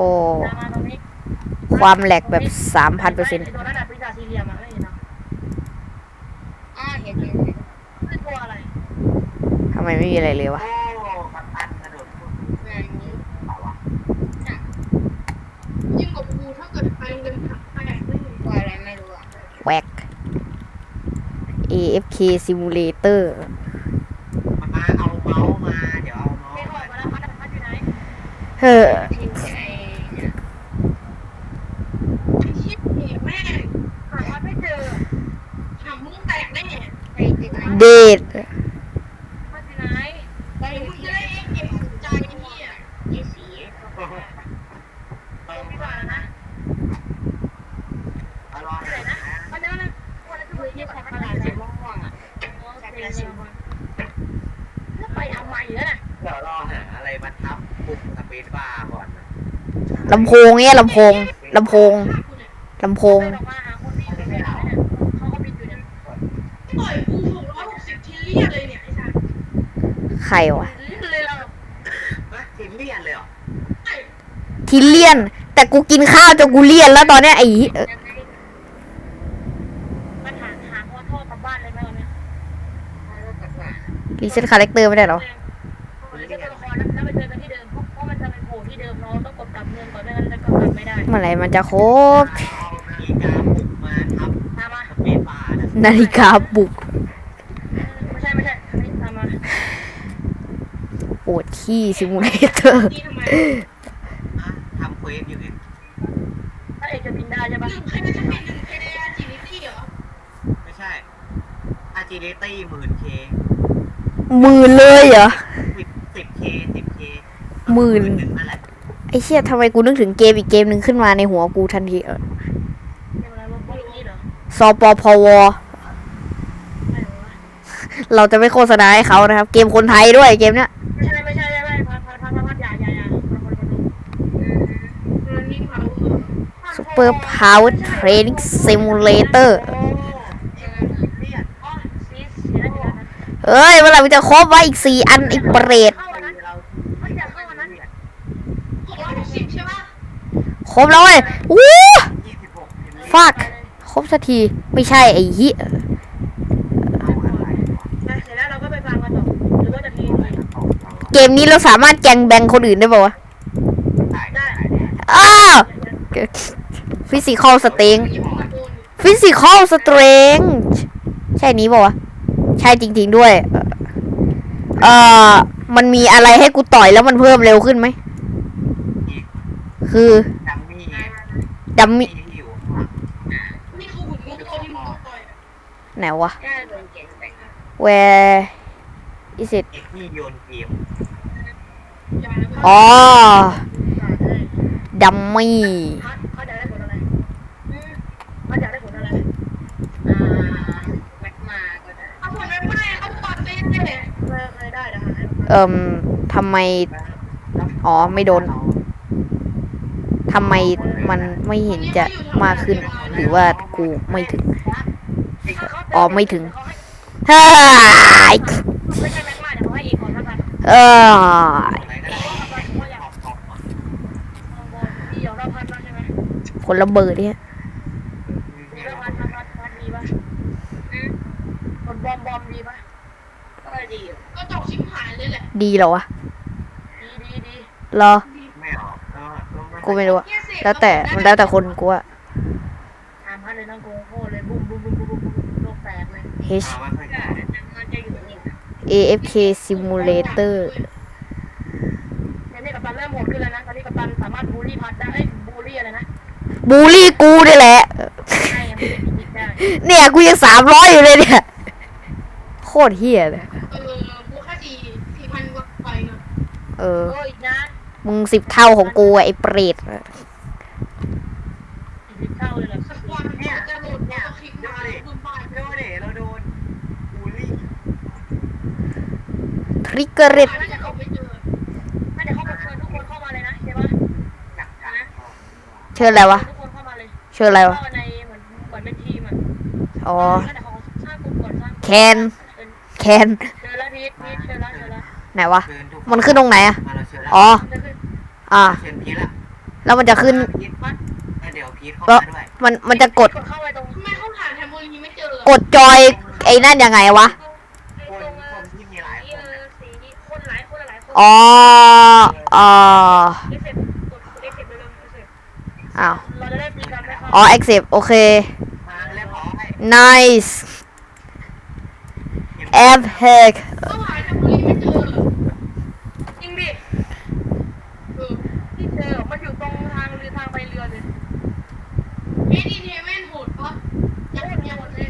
อ้ตามมาตรงนี้ความแหลกแบบสามพันเปอร์เซ็นต์ไตัวนั้นอะปีศาจสี่เหลี่ยมอะไม่เห็นเหรออ่าเห็นเห็นเห็นคือตัวอะไรทำไมไม่มีอะไรเลยวะโอ้กัปตันกระโดดพุ่งงานนี้เปล่าวะยิ่งกว่ากูถ้าเกิดไปโรงเรียนถักแตกไม่เห็นตัวอะไรไม่รู้อะแวก AFK Simulator มาเอาเมาส์มา เดี๋ยวเอาเมาส์เฮ้ย พี่บาลนะเอาลองที่ไหนนะพัดเดี๋ยวนะวันนั้นคือยี่สิบกพัดระหดาลาษยสีเสียงม่วงๆอะแล้วไปทำไมแล้วน่ะเดี๋ยวรอหาอะไรมาทับปุ่มสเปซบาร์ก่อนนะลำโพงเนี่ยลำโพงลำโพงลำโพง ใครวะเลยเราฮะทิมเลียนเลยเหรอไอ้ทิเลียน แต่กูกินข้าวจนกูเลี่ยนแล้วตอนเนี้ยไอ้เหี้ยเอ่อปัญหาหาพ่อท่อกลับบ้านเลยไหมวันนี้รีเซ็ตคาแรคเตอร์ไม่ได้เหรอเรียกตัวละครแล้วไปเจอกันที่เดิมเพราะมันจะเป็นโผล่ที่เดิมเนาะต้องกดกลับเงินก่อนไม่งั้นจะกดกลับไม่ได้เมื่อไหร่มันจะครบเอานาฬิกาปลุก ปวดขี้ซิมูเลเตอร์นี่ทำไมอะทำเควสอยู่เนี่ยถ้าเอกจะบินได้ใช่หปะนึ่งใครจะเป็นหนึ่งเคเดียจีนิตี้เหรอ ไม่ใช่ agility หมื่นเคหมื่นเลยเหรอ สิบสิบเคสิบเคหมื่น หนึ่งนั่นแหละไอ้เชี่ยทำไมกูนึกถึงเกมอีกเกมหนึ่งขึ้นมาในหัวกูทันทีเออเรียกอะไรว่าพวกนี้เหรอซอปอพว ไม่รู้วะเราจะไม่โฆษณาให้เขานะครับ เกมคนไทยด้วยเกมเนี้ย ไม่ใช่ไม่ใช่ไม่ใช่พัดพัดพัดพัดพัดอย่าอย่าอย่าคนคนคน เรนนิ่งเขาเอ อซูเปอร์พาวเวอร์เทรนนิ่งซิมูเลเตอร์โอ้ยเวล้วนะเฮ้ยเมื่อไหร่มันจะครบวะอีกสี่อันอีกเปรตครบแล้วเว้ยวู้ฟักครบสักทีไม่ใช่ไอ้เหี้ยเอาอะไรวะนะเสร็จแล้วเราก็ไปฟังกันต่เอาอะไรมาตอบเราเกมนี้เราสามารถแกงแบงคนอื่นได้ป่าวะอ้าว ฟิสิกอลสเตงหยิบมาโดนฟิสิกอลสเตรงใช่นี้ป่าวะใช่จริง ๆ ด้วย เอ่อ มันมีอะไรให้กูต่อยแล้วมันเพิ่มเร็วขึ้นไหม คือดัมมี่ดัมมี่ไหนวะเขียนไป where is it นี่โยนเกมอ๋อดัมมี่ เขาจะได้ผลอะไรเขาจะได้ผลอะไรอ่าแม็กมาก็ได้เอาผลไม่ไม่เอาปอดเต้นเลยเคยเคยได้นะคะเอิ่มทำไม อ๋อ ไม่โดน ทำไมมันไม่เห็นจะมากขึ้น หรือว่ากูไม่ถึง อ๋อ ไม่ถึงเฮ้ยไม่ใช่แม็กมาเดี๋ยวเขาให้อีกคนแล้วกันเอออะไรก็ได้ออกอ ดีอยู่ก็ตกชิบหายเลยแหละ ดีเหรอวะดีดีดีเหรอ ไม่ออกก็ก็กูไม่รู้อะแล้วแต่มันแล้วแต่คนกูอะ ถามพัดเลยนะโกงโคเลยบุ้มบุ้มบุ้มบุ้มบุ้มโลกแตกเลย H เอาว่าค่อยก็ก่อนมันจะอยู่นี่ AFK Simulator เนี่ยนี่กัปตันเริ่มโหดขึ้นแล้วนะตอนนี้กัปตันสามารถบูลลี่พัดได้บูลลี่อะไรนะบูลลี่กูนี่แหละ ใช่ไม่ได้ผิดได้เนี่ย กูยังสามร้อยอยู่เลยเนี่ย โคตรเฮี้ยเลย เออกูแค่สี่สี่พันกว่าไปเนาะ เออ โอ้อีกนะมึงสิบเท่าของกูอะไอ้เปรตอีกสิบเท่าเลยเหรอสักวันเนี่ยจะโหลดเนี่ยคลิกมาบุญบาทโดนเดเราโดนบูลลี่ทริกเกอร์เรตน่าจะเอาไปเจอถ้าเดี๋ยวเขาเชิญทุกคนเข้ามาเลยนะใช่ปะจับจับเชิญอะไรวะทุกคนเข้ามาเลยเชิญอะไรวะ เข้ามาในเหมือนเหมือนเป็นทีมอะอ๋อแล้วเดี๋ยวเขาสร้างกลุ่มก่อนสร้างแคนแคนเชิญแล้วพีทพีทเชิญแล้วเชิญแล้วไหนวะเชิญทุก มันขึ้นตรงไหนอะมาเราเชิญแล้วอ๋อจะขึ้นอ่า เชิญพีละแล้วมันจะขึ้น พีทปั๊บเออเดี๋ยวพีทเข้ามาด้วยมัน มันจะกดกดเข้าไปตรงทำไมเขาหาแทมโบลีนไม่เจอกดจอยไอ้นั่นยังไงวะไอ้คนตรงคเออนที่มีหลายสีคเอนอสีคนหลายคนหลายคนอ๋ออ๋อเอฟเฟกต์กดเอฟเฟกต์ไปเลยเอฟเฟกต์อ้าว เราจะได้ตีกันไหมครับอ๋อ accept โอเค มาแล้วขอให้ nice app hack เขาหาแทมโบลีนไม่เจอ จริงดิ เออ ที่เจอมันอยู่ตรงทางเรือทางไปเรือเลย เอ็ดีเทเวนโหดปะยังยังหมดเลย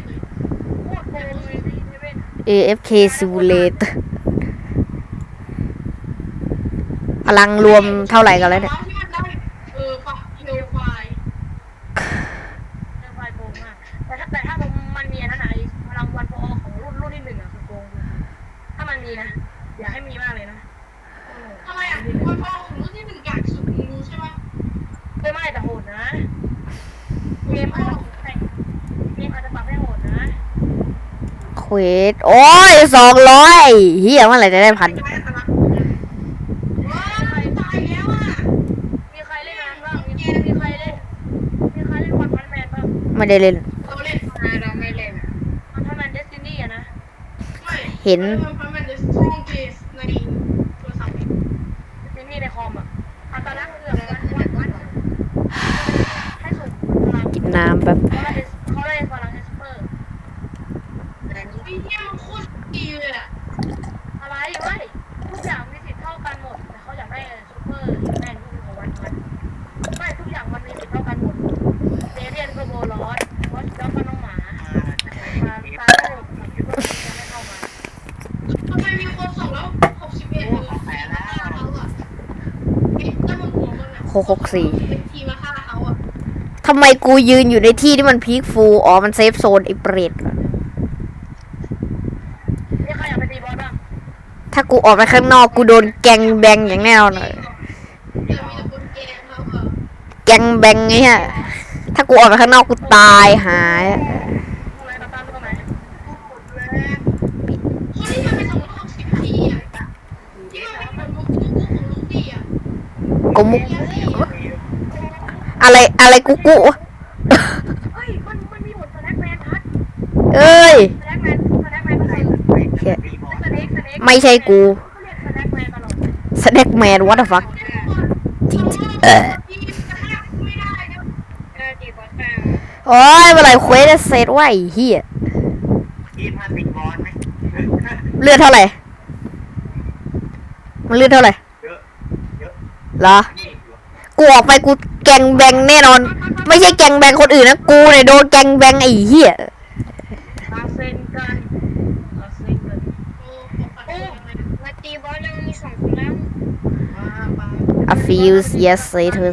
โคตรโกงเลยที่เซเว่น AFK simulator พลังรวมเท่าไหร่กันแล้วเนี่ย ที่มันได้เออปะเฮลไฟ เรื่องไฟโกงมากแต่ถ้าแต่ถ้ามันมีอันนั้นอะไอ้พลังวันพอของรุ่นรุ่นที่หนึ่งอะคือโกงถ้ามันมีนะอยากให้มีมากเลยนะ ทำไมอะวันพ่อของรุ่นที่หนึ่งอยากสุดมึงรู้ใช่ไหม ไม่ไม่แต่โหดนะ เกมอาจจะเกมอาจจะปรับให้โหดนะ เคว สโอ้ยสองร้อยเฮียเมื่อไหร่จะได้พันว้าวตายแล้วอะมีใครเล่ กหกสี่เป็นทีมาฆ่าเขาอะทำไมกูยืนอยู่ในที่ที่มันพีคฟูลอ๋อ มันเซฟโซนไอ้เปรตนี่ใครอยากไปตีบอสบ้างถ้ากูออกไปข้างนอกกูโดนแกงแบงอย่างแน่นอนเลยเดี๋ยวมีแต่คนแกล้งเขาอะแกงแบงไงฮะ ถ้ากูออกไปข้างนอกกูตายหายตรงไหนตามตามตรงไหน คนที่มันเป็นสองร้อยหกสิบทีอะที่มันเป็นมุกมุกมุกของลูฟี่อะ กูมุกอะไรอะไรกูกูเฮ้ยมันมันมีบทสแน็คแมนพัดเอ้ยสแน็คแมนสแน็คแมนก็คือเหี้ยรีบอสเน็กสเน็กไม่ใช่กูเขาเรียกสแน็คแมนตลอดสแน็คแมนวัตฟักจริงๆเออที่มีกระแทกไม่ได้นะเออจีบอสแฟนโอ้ยเมื่อไหร่เควสจะเสร็จวะไอ้เหี้ยพีทมาติดบอลไหมเลือดเท่าไหร่มันเลือดเท่าไหร่เยอะเยอะ เหรอนี่อยู่กูออกไปกูแกงแบงแน่นอน ไม่ใช่แกงแบงคนอื่นนะ กูเนี่ยโดนแกงแบงไอ้เหี้ยมาเซ็นกันมาเซ็นกันโอ้โหมาตีบอสแล้วมีสองคนแล้วมาไป A few years later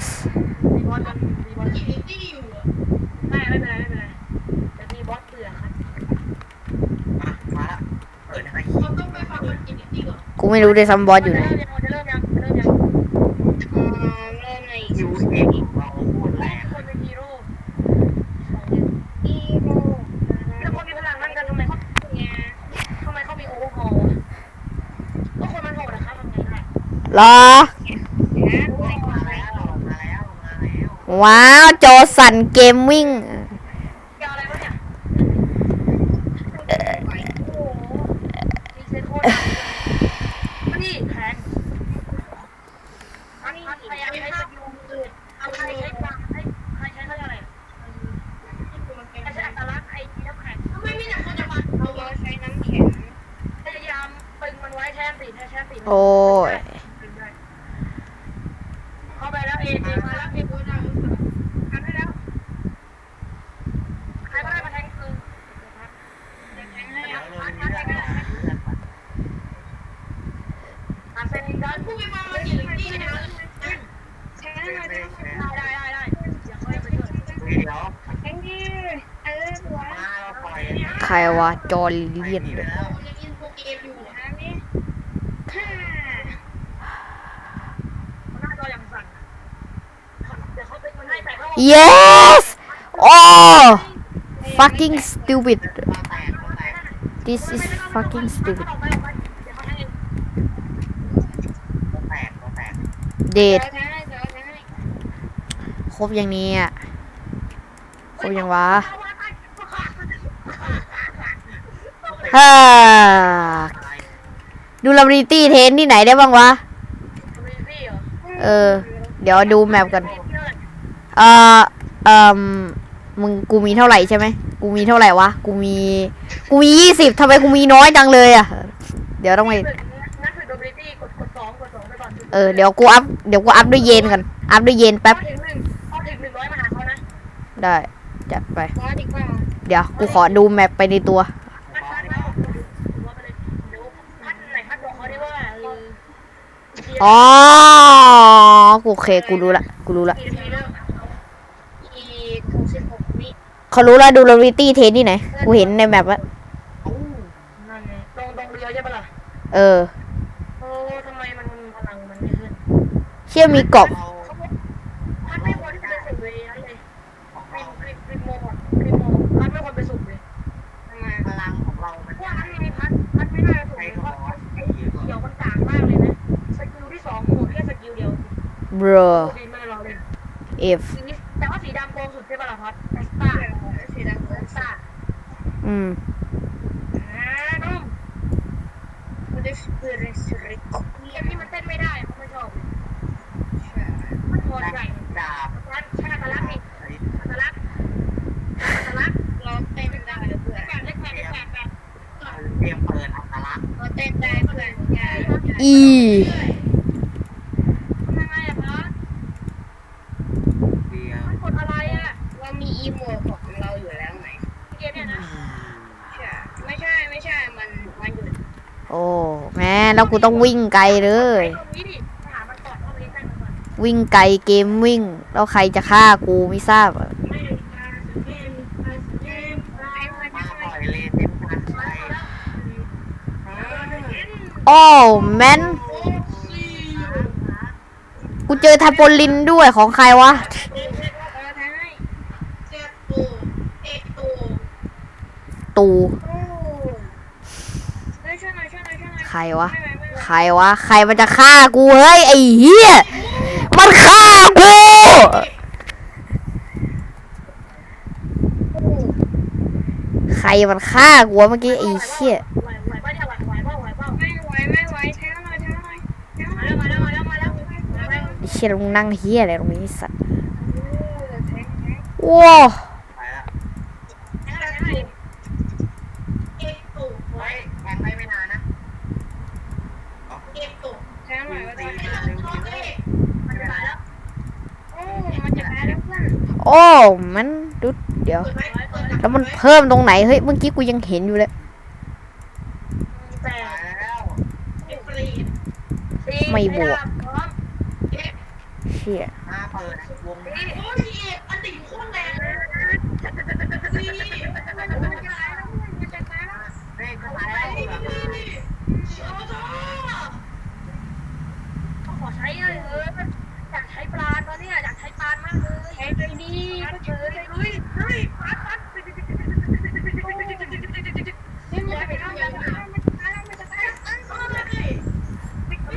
ตีบอสกันตีบอสกินตี้อยู่อะไม่ไม่เป็นไรไม่เป็นไรแต่ตีบอสเบื่อครับมามาละเปิดให้เขาต้องไปฟังมันกินตี้ก่อนกูไม่รู้ด้วยซ้ำบอสอยู่ไหน จะเริ่มยังจะเริ่มยังจะเริ่มยัง อ่าเริ่มใน คิวเอ็กเราพูดแร แม่ ง คนเป็นฮีโร่ อีโร่ แต่คนมีพลังนั่นกันทำไมเขา เนี่ย ทำไมเขามีโอเวอร์ฮอลก็คนมันโหดนะครับทำไงได้ เห รอมาแล้วมาแล้วมาแล้วว้าวจอสั่นเกมมิ่งยาวอะไรวะเนี่ยโอ้โหมีเซตโคตรมาดิแทง องมาแตกมาแตก dead แข็งให้เดี๋ยวแข็งให้ครบอย่างนี้อะ ครบยังวะ ฮ่าดูลาบิตี้เทนที่ไหนได้บ้างวะ เออ เดี๋ยวดูแมปกัน เออเอ่มมึงกูมีเท่าไหร่ใช่ไหม กูมีเท่าไหร่วะ กูมี กูมียี่สิบทำไมกูมีน้อยจังเลยอะ เดี๋ยวต้องไปเออ เดี๋ยวกูอัพ เดี๋ยวกูอัพด้วยเย็นกันอัพด้วยเย็นแป๊บได้ จัดไป เดี๋ยว กูขอดูแมปไปในตัว พัดพัดพัดถือว่าไปเลยเดี๋ยวพัดไหนพัดบอกเขาได้ว่าเอ ออ๋อกูโอเค กูรู้ละ กูรู้ละกี่นาทีแล้วอีกหกสิบหกวิเขารู้แล้วดูลาบิตี้เทนที่ไหน กูเห็นในแมปอะอู้นั่นไงตรงตรงเรียวใช่ปะล่ะ เออ โอ้ทำไมมันพลังมันไม่ขึ้น เชื่อมีกรอบเราพั ยว bro ดีมากเราเลย if สีแต่ว่าสีดำโกงสุดใช่ปะล่ะพัดแอสตาสีดำแอสตาอืม อ่านุ่มมันได้สเปรย์สริกเกมนี้มันเต้นไม่ได้เขาไม่ชอบมันพอใจดาบพัดชาตะลักนี่ไอ้ชาตะลักชาตะลักเราเต้นได้เพื่อนแปดเล็กแปดเล็กแปดแปดเตรียมเปิดอัตลักษณ์เราเต้นได้เพื่อนอย่าอีำยังไงอะพัด เดียว มันกดอะไรอะ เรามีอีโมดของเราอยู่แล้วไหม เกมเนี่ยนะ ใช่ไม่ใช่ไม่ใช่มันมันอยู่ โอ้ แม่แล้วกูต้องวิ่งไกลเลยตรงนี้ดิหามันก่อนเข้าไปใกล้มันก่อนวิ่งไกลเกมวิ่ง แล้วใครจะฆ่ากูไม่ทราบอะไม่ได้การเกมการเกมการเกมมาปล่อยเลเซนกันไปโอ้แมนกูเจอทาโปลินด้วยของใครวะเราทำให้เจ็ดตัวเอ็ดตัวตูโอ้เฮ้ยช่วยหน่อยช่วยหน่อยช่วยหน่อยใครวะ ใครวะ ใครมันจะฆ่ากูเฮ้ยไอ้เหี้ย มันฆ่ากูใครมันฆ่ากูวะเมื่อกี้ไอ้เหี้ยไหวไหวป่ะเนี่ยไหวไหวป่ะไหวป่ะไม่ไหวไม่ โอ้มันดุเดี๋ยว แล้วมันเพิ่มตรงไหนเฮ้ยเมื่อกี้กูยังเห็นอยู่เลยไม่บวกเชี่ย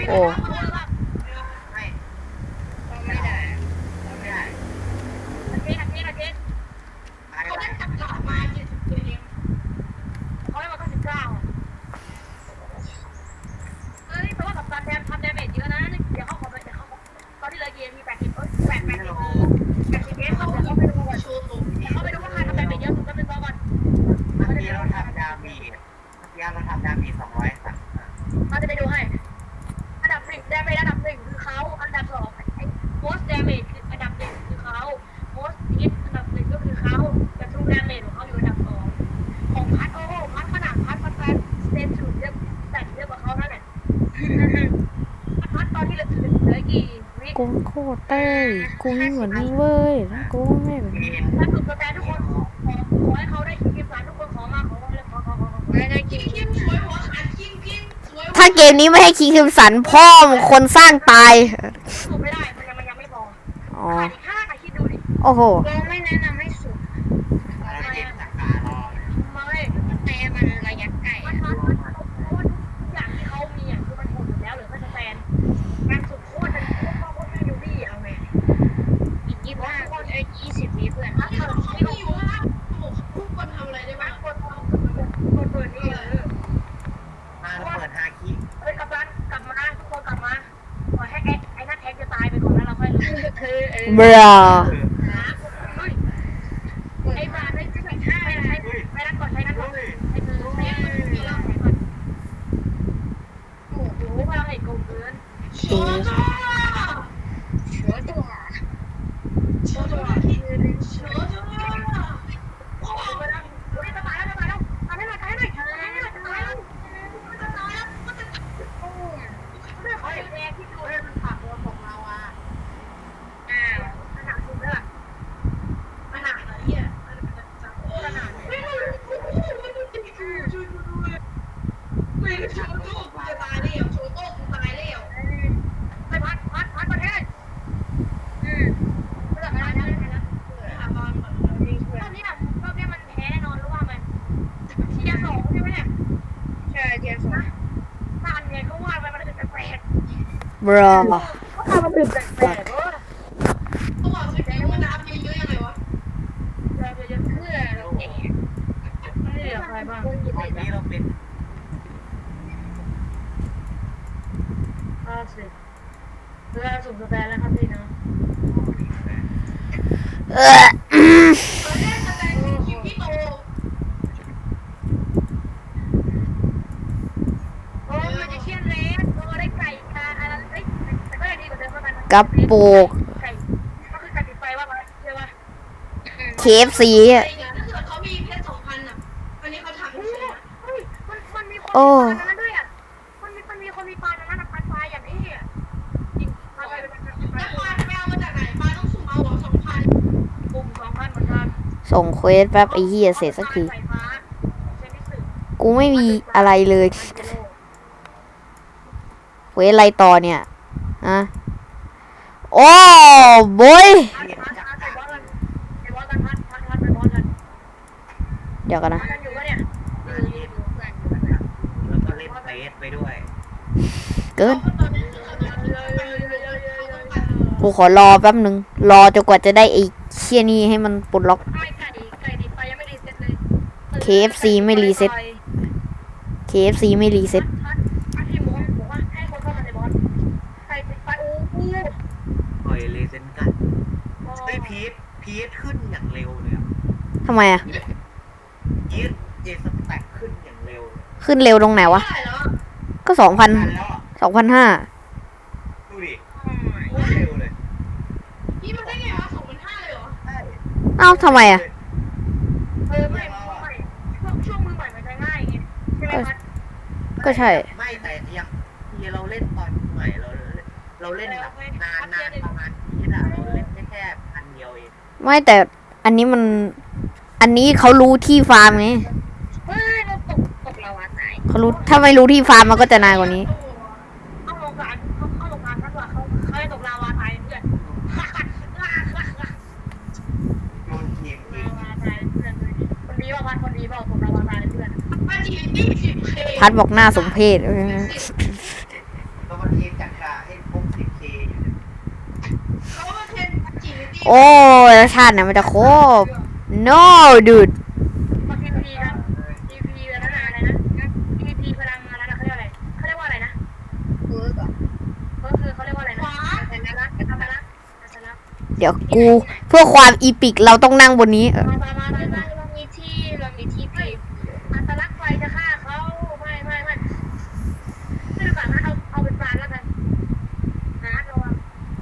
โอ้ โกูโคตรเต้ยกูไม่เหมือนมึงเว้ยแล้วกูไม่เหมือนถ้าสุดสแตนทุกคนขอขอให้เขาได้คิวสารทุกคนขอมาขอเลยขอขอขอขอไม่ได้กินกินสวยหัวขาดกินกินสวยถ้าเกมนี้ไม่ให้คิงคิมสันพ่อมงคนสร้างตายสูบไม่ได้มันยังมันยังไม่พออ๋อขาดอีกห้าคิดดูดิโอ้โห เราไม่แนะนำให้สุด อะไรเจ็บจากการรอเลย ไม่ แต่มันระยะไกล มันพัดมันพัดเพราะว่าทุกอย่างที่เขามีอะคือมันหมดอยู่แล้วเหลือแค่สแตนการสุดโคตรจะโคตรโคตรไม่ดูดีเอาไง อีกยี่ เพราะ ห้า ว่า บรา เฮ้ยไอ้บาทไม่ใช่ใช่ใช้ใช้นั่นก่อนใช้นั่นก่อนไอ้คือใช้นั่นก่อนโอ้โหพลังไอ้โกงเกิน โชว์ตัว เชื้อตัว โชว์ตัวโชว์ตัว โอ้โหไปแล้วเฮ้ยจะตายแล้วจะตายแล้วทำให้หน่อยทำให้หน่อยทำให้หน่อยจะตายแล้วจะตายแล้วโอ้ยเรื่องของไอ้แดงที่ดูให้มันผักตัวของเราอะอ้าวขนาดคุณเลือก ขนาดไหนเนี่ยขนาดไม่รู้ไม่รู้จริงๆช่วยด้วยไม่รู้โชว์ตัวกูจะตายแล้วโชว์ตัวกูตายแล้ว ไปพัดพัดพัดประเทศอืมเลือกอะไรนะอะไรนะ หาตอนก่อนเราดีช่วย รอบนี้แบบรอบนี้มันแพ้แน่นอนรู้ว่ามันเทียร์สองใช่ไหมเนี่ย ใช่เทียร์สอง ถ้าอันเนี้ยก็ว่าไปมันถึงแปลก บ ราๆก็ทำมันถึงแปลกๆเออตัวบอกสกิลมันอัพเวะเราจะจะเพื่อเราเองไม่เหลือใครบ้างตอนนี้เราเป็นห้าสิบเพื่อสุ่มสแตนแล้วครับพี่เอออื ฮ้ยมันมันมีคนโอ้มีปานนั้นด้วยอะมันมีมันมีคนมีปานนั้นนะปานไฟอย่างนี้อะจริงปานไฟเป็นปานๆไฟแล้วปลาไปเอามาจากไหนปลาต้องสุ่มเอาเหรอสองพันปุ่มสองพันเหมือนกันส่งเควสแป๊บไอ้เหี้ยเสร็จสักทีไฟฟ้าเซมิสึกูไม่มีอะไรเลย เควสอะไรต่อเนี่ยฮะ โอ้บอยพัดพัดพัดไปบอสกันไปบอสกันพัดพัดพัดไปบอสกันเดี๋ยวกันนะพัดกันอยู่ปะเนี่ยแล้วก็เล่นเฟสไปด้วยเกินตอนนี้คือเขาต้องการกูขอรอแป๊บหนึ่งรอจนกว่าจะได้ไอ้เชี่ยนี่ให้มันปลดล็อกไม่ไก่ไก่ดิบไปยังไม่รีเซ็ตเลย KFC ไม่รีเซ็ต KFC ไม่รีเซ็ต พัดพัดที่บอกบอกว่าให้คนเข้ามาในบอสไก่ติดไฟโอ้โห ปล่อยเลเซนกันเฮ้ยพีทพีทขึ้นอย่างเร็วเลยอะ ทำไมอะพีทเจสแต็กขึ้นอย่างเร็วเลยขึ้นเร็วตรงไหนวะเท่าไหร่แล้วก็สองพันทันแล้วอะสองพันห้าดูดิโคตรเร็วเลยนี่มันได้ไงวะสองพันห้าเลยเหรอ ใช่เอ้าทำไมอะเออไม่ไม่ช่วงช่วงมือใหม่มันจะง่ายไงใช่ไหมพัดก็ใช่ ไม่แต่ยังที่เราเล่นตอนใหม่เราเราเล่นแบบนานนานประมาณพีทอะเราเล่นได้แค่พันเดียวเองไม่แต่อันนี้มัน อันนี้เขารู้ที่ฟาร์มไงเฮ้ยเราตกตกลาวาตายเขารู้ถ้าไม่รู้ที่ฟาร์มมันก็จะนานกว่านี้ เข้าโรงพยาบาลเข้าเข้าโรงพยาบาลมากกว่าเขาเขาจะตกลาวาตายเพื่อนโดนเกียงจริลางวาตายเพื่อนเลยคนดีว่าพัดคนดีเปล่าตกลาวาตายเพื่อนมาจีบยี่สิบเคพัดบอกหน้าสมเพศเออแล้วมันเทจักราให้ครบสิบเคอยู่เนี่ยเขามาเนจีบยี่โอ้ยแล้วชาติไหนมันจะครบ no dude มาทีพีนะทีพีอะไรนะอะไรนะทีพีพลังงานนะเขาเรียกอะไรเขาเรียกว่าอะไรนะเวิร์กอะก็คือเขาเรียกว่าอะไรนะสัญลักษณ์สัญลักษณ์สัญลักษณ์เดี๋ยวกูเพื่อความอีปิกเราต้องนั่งบนนี้เออมามามามามาเรามีที่เรามีที่ไปอัตลักษณ์ไฟจะฆ่าเขาไม่ไม่ไม่ไม่ดีกว่านะเอาเอาเป็นปลาแล้วกันนะระวัง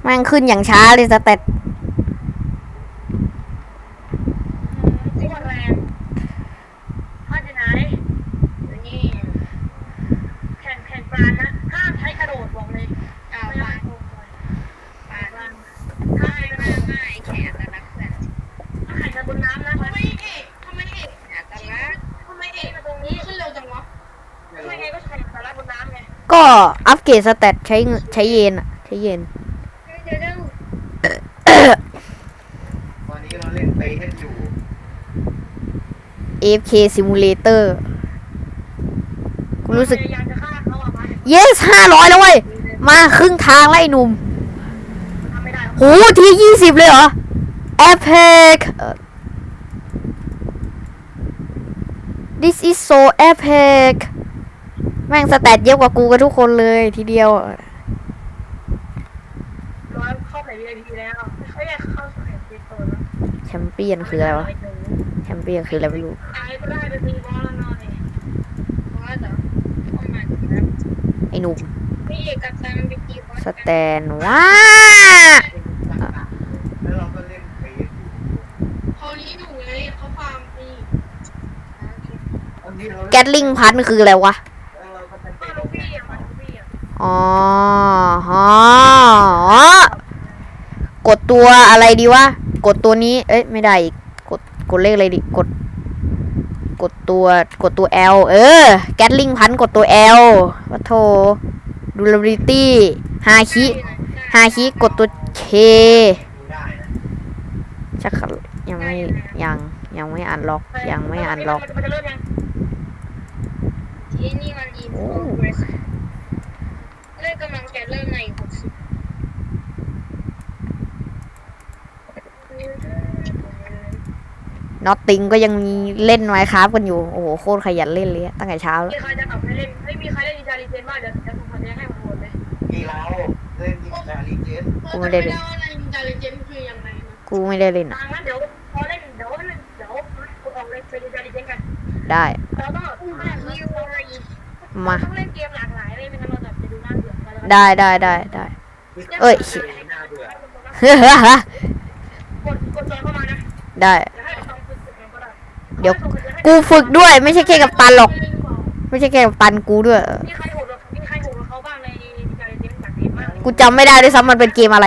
แม่งขึ้นอย่างช้าเลยสเต็ป โคตรแรงพลาดที่ไหน นี่ แข่งแข่งปลานะ ห้ามใช้กระโดดบอกเลย เอา ไม่ ปลา ได้ ปลา ปลา ไม่ ห้าม ไม่ ไม่ ไม่แขนนะเพื่อน ถ้าแข่งกันบนน้ำนะ ทำไมเอกทำไมเอก อาตละ ทำไมเอกมาตรงนี้ขึ้นเร็วจังวะ ไม่ไงก็แข่งแต่ละบนน้ำไง ก็ อัปเกรดสเตตใช้เงินใช้เยนอะใช้เยนเดี๋ยวเดี๋ยวตอนนี้เราเล่นเฟสอยู่ AFK Simulator กูรู้สึกพยายามจะฆ่าเขาอะมา yes ห้าร้อยแล้วเว้ย มาครึ่งทางแล้วไอ้หนุ่มทำไม่ได้โหทียี่สิบเลยเหรอ epic เอ่อ this is so epic แม่งสแตทเยอะกว่ากูกับทุกคนเลยทีเดียวร้อยเข้าไหน VIP แล้วเขาอยากเข้าสายเซโซนแล้วแชมเปี้ยนคืออะไรวะแชมเปี้ยนคืออะไรไม่รู้ตายก็ได้ไปตีบอลแล้วหน่อยเพราะว่าเดี๋ยวต้องมาดูนะไอ้หนุ่มพี่เอกกับแซมไปกี่คนสแตนว้าแล้วเราก็เล่นเฟซเขานี้อยู่ไงเขาฟาร์มปีบางทีเราแกตลิงพันคืออะไรวะ เราก็จะ มา เป็น ลูฟี่อะมาลูฟี่ อะอ๋อฮะอ๋อกดตัวอะไรดีวะ กดตัวนี้ เอ้ย ไม่ได้อีก กด กดเลขอะไรดิ กด กดตัว กดตัว L เออ แกตลิงพันกดตัว L วัโทดูลบิตี้ฮาคิฮาคิกดตัว K ดูได้นะชักยังไม่ ยัง ยังไม่อ่านล็อก ยังไม่อ่านล็อกมันจะเริ่มยังที่นี่มันอินโฟเกรสเรื่องกำลังจะเริ่มในหกสิบนอตติงก็ยังมีเล่นไมค์ครับกันอยู่ โอ้โห โคตรขยันเล่นเลยอะตั้งแต่เช้าแล้ว มีใครจะกลับไปเล่นไม่มีใครเล่นอินจารีเจนบ้างเดี๋ยวจะส่งคะแนนให้หมดเลยมีเราเล่นยิงดาริเจนกูไม่ได้เล่น ว่าในอินเทลเจนคือยังไงนะกูไม่ได้เล่นทาอะงนั้นเดี๋ยวพอเล่นเดี๋ยวเล่นเดี๋ยวกดออกเลยไปอินจารีเจนกันได้เราต้องมาต้องเล่นเกมหลากหลาย ได้ได้ได้ได้ เอ้ยน่าเบื่อกดกดจอยเข้ามานะได้เดี๋ยวให้ลองฝึกกันก็ได้เดี๋ยว กูฝึกด้วยไม่ใช่แค่กับตันหรอก ไม่ใช่แค่กับตันกูด้วย มีใครโหดมีใครโหดเขาบ้างในอินจารีเจนจากเกมบ้าง กูจำไม่ได้ด้วยซ้ำมันเป็นเกมอะไร